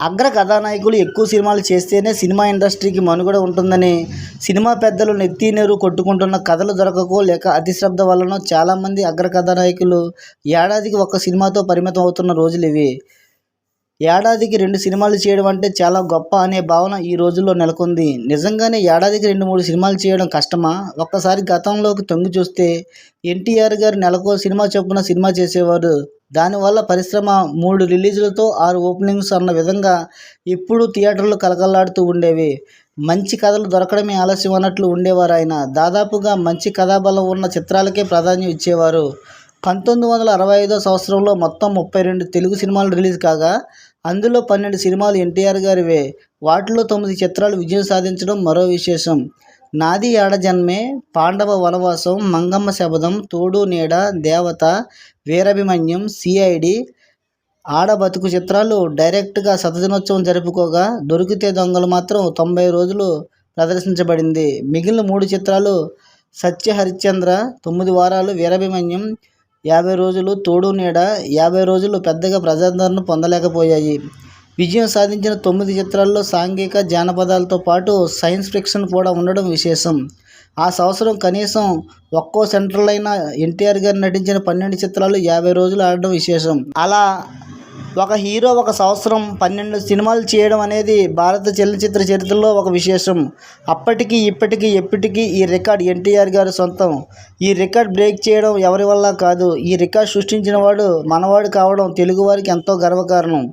అగ్ర కథానాయకులు ఎక్కువ సినిమాలు చేస్తేనే సినిమా ఇండస్ట్రీకి మనుగడ ఉంటుందని సినిమా పెద్దలు నెత్తినేరు కొట్టుకుంటున్న కథలు దొరకకో లేక అతిశ్రద్ధ వలన చాలామంది అగ్ర కథానాయకులు ఏడాదికి ఒక సినిమాతో పరిమితం అవుతున్న రోజులు ఇవి. ఏడాదికి రెండు సినిమాలు చేయడం అంటే చాలా గొప్ప అనే భావన ఈ రోజుల్లో నెలకొంది. నిజంగానే ఏడాదికి రెండు మూడు సినిమాలు చేయడం కష్టమా? ఒక్కసారి గతంలోకి తొంగి చూస్తే ఎన్టీఆర్ గారు నెలకో సినిమా చొప్పున సినిమా చేసేవారు దానివల్ల పరిశ్రమ మూడు రిలీజులతో ఆరు ఓపెనింగ్స్ అన్న విధంగా ఎప్పుడూ థియేటర్లు కలకల్లాడుతూ ఉండేవి. మంచి కథలు దొరకడమే ఆలస్యం అన్నట్లు ఉండేవారు ఆయన. దాదాపుగా మంచి కథాబలం ఉన్న చిత్రాలకే ప్రాధాన్యం ఇచ్చేవారు. పంతొమ్మిది వందల అరవై ఐదో సంవత్సరంలో మొత్తం ముప్పై రెండు తెలుగు సినిమాలు రిలీజ్ కాగా అందులో పన్నెండు సినిమాలు ఎన్టీఆర్ గారివే. వాటిలో తొమ్మిది చిత్రాలు విజయం సాధించడం మరో విశేషం. నాది ఆడజన్మే పాండవ వనవాసం మంగమ్మ శబదం తోడు నీడ దేవత వీరాభిమన్యం సిఐడి. ఆడబతుకు చిత్రాలు డైరెక్ట్గా శతదినోత్సవం జరుపుకోగా దొరికితే దొంగలు మాత్రం తొంభై రోజులు ప్రదర్శించబడింది. మిగిలిన మూడు చిత్రాలు సత్య హరిశ్చంద్ర తొమ్మిది వారాలు వీరాభిమన్యం యాభై రోజులు తోడు నీడ యాభై రోజులు పెద్దగా ప్రజాదరణ పొందలేకపోయాయి. విజయం సాధించిన తొమ్మిది చిత్రాల్లో సాంఘిక జానపదాలతో పాటు సైన్స్ ఫిక్షన్ కూడా ఉండడం విశేషం. ఆ సంవత్సరం కనీసం ఒక్కో సెంట్రల్ అయిన ఎన్టీఆర్ గారు నటించిన పన్నెండు చిత్రాలు యాభై రోజులు ఆడడం విశేషం. అలా ఒక హీరో ఒక సంవత్సరం పన్నెండు సినిమాలు చేయడం అనేది భారత చలనచిత్ర చరిత్రలో ఒక విశేషం. అప్పటికి ఇప్పటికీ ఎప్పటికీ ఈ రికార్డ్ ఎన్టీఆర్ గారి సొంతం. ఈ రికార్డ్ బ్రేక్ చేయడం ఎవరి వల్ల కాదు. ఈ రికార్డ్ సృష్టించిన వాడు మనవాడు కావడం తెలుగువారికి ఎంతో గర్వకారణం.